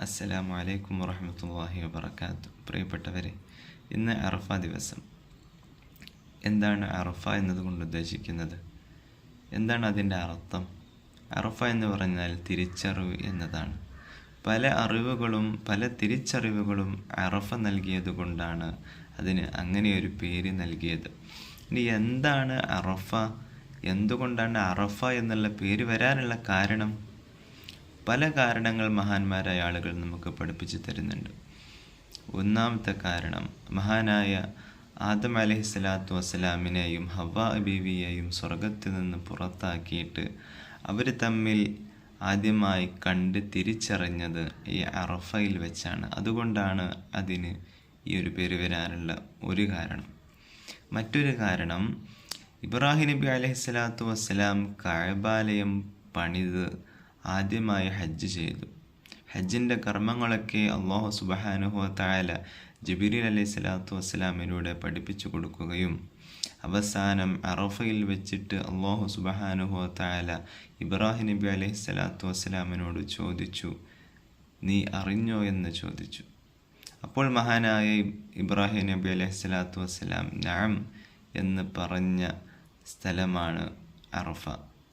അസ്സലാമു അലൈക്കും വറഹമത്തല്ലാഹി വബർക്കാത്തു പ്രിയപ്പെട്ടവരെ ഇന്ന് അറഫ ദിവസം. എന്താണ് അറഫ എന്നതുകൊണ്ട് ഉദ്ദേശിക്കുന്നത്? എന്താണ് അതിന്റെ അർത്ഥം? അറഫ എന്ന് പറഞ്ഞാൽ തിരിച്ചറിവ് എന്നതാണ്. പല അറിവുകളും പല തിരിച്ചറിവുകളും അറഫ നൽകിയത് കൊണ്ടാണ് അതിന് അങ്ങനെ ഒരു പേര് നൽകിയത്. ഇനി എന്താണ് അറഫ? എന്തുകൊണ്ടാണ് അറഫ എന്നുള്ള പേര് വരാനുള്ള കാരണം? പല കാരണങ്ങൾ മഹാന്മാരായ ആളുകൾ നമുക്ക് പഠിപ്പിച്ചു തരുന്നുണ്ട്. ഒന്നാമത്തെ കാരണം മഹാനായ ആദം അലഹി സ്വലാത്തു വസ്സലാമിനെയും ഹവ ബീവിയെയും സ്വർഗത്തിൽ നിന്ന് പുറത്താക്കിയിട്ട് അവർ തമ്മിൽ ആദ്യമായി കണ്ട് തിരിച്ചറിഞ്ഞത് ഈ അറഫയിൽ വെച്ചാണ്. അതുകൊണ്ടാണ് അതിന് ഈ ഒരു പേര് വരാനുള്ള ഒരു കാരണം. മറ്റൊരു കാരണം ഇബ്രാഹിം നബി അലഹി സ്വലാത്തു വസ്സലാം കഴബാലയം പണിത് ആദ്യമായി ഹജ്ജ് ചെയ്തു. ഹജ്ജിന്റെ കർമ്മങ്ങളൊക്കെ അള്ളാഹു സുബഹാനുഹു തായാല ജബീരിൽ അലൈഹി സ്വലാത്തു വസ്സലാമിലൂടെ പഠിപ്പിച്ചു കൊടുക്കുകയും അവസാനം അറഫയിൽ വെച്ചിട്ട് അള്ളാഹു സുബഹാനുഹു തായാല ഇബ്രാഹിം നബി അലൈഹി സ്വലാത്തു വസ്സലാമിനോട് ചോദിച്ചു നീ അറിഞ്ഞോ? എന്ന് ചോദിച്ചു. അപ്പോൾ മഹാനായ ഇബ്രാഹിം നബി അലൈഹി സ്വലാത്തു വസ്സലാം നാം എന്ന് പറഞ്ഞ സ്ഥലമാണ് അറഫ.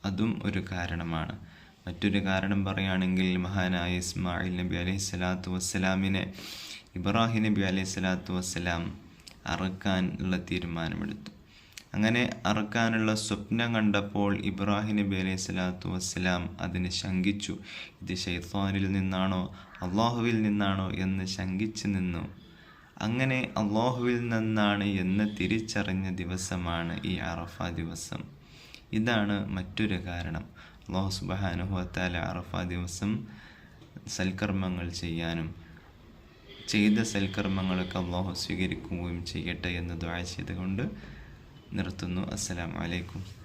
അതും ഒരു കാരണമാണ്. മറ്റൊരു കാരണം പറയുകയാണെങ്കിൽ മഹാനായ ഇസ്മായിൽ നബി അലൈഹി സ്വലാത്തു വസ്സലാമിനെ ഇബ്രാഹിം നബി അലൈഹി സ്വലാത്തു വസ്സലാം അറക്കാനുള്ള തീരുമാനമെടുത്തു. അങ്ങനെ അറക്കാനുള്ള സ്വപ്നം കണ്ടപ്പോൾ ഇബ്രാഹിം നബി അലൈഹി സ്വലാത്തു വസ്സലാം അതിന് ശങ്കിച്ചു. ഇത് ഷെയ്ത്താനിൽ നിന്നാണോ അള്ളാഹുവിൽ നിന്നാണോ എന്ന് ശങ്കിച്ചു നിന്നു. അങ്ങനെ അള്ളാഹുവിൽ നിന്നാണ് എന്ന് തിരിച്ചറിഞ്ഞ ദിവസമാണ് ഈ അറഫ ദിവസം. ഇതാണ് മറ്റൊരു കാരണം. അള്ളാഹു സുബാനുഹത്താല അറഫ ദിവസം സൽക്കർമ്മങ്ങൾ ചെയ്യാനും ചെയ്ത സൽക്കർമ്മങ്ങളൊക്കെ അള്ളാഹു സ്വീകരിക്കുകയും ചെയ്യട്ടെ എന്ന് ദ്വാ ചെയ്തുകൊണ്ട് നിർത്തുന്നു. അസ്സലാം അലൈക്കും.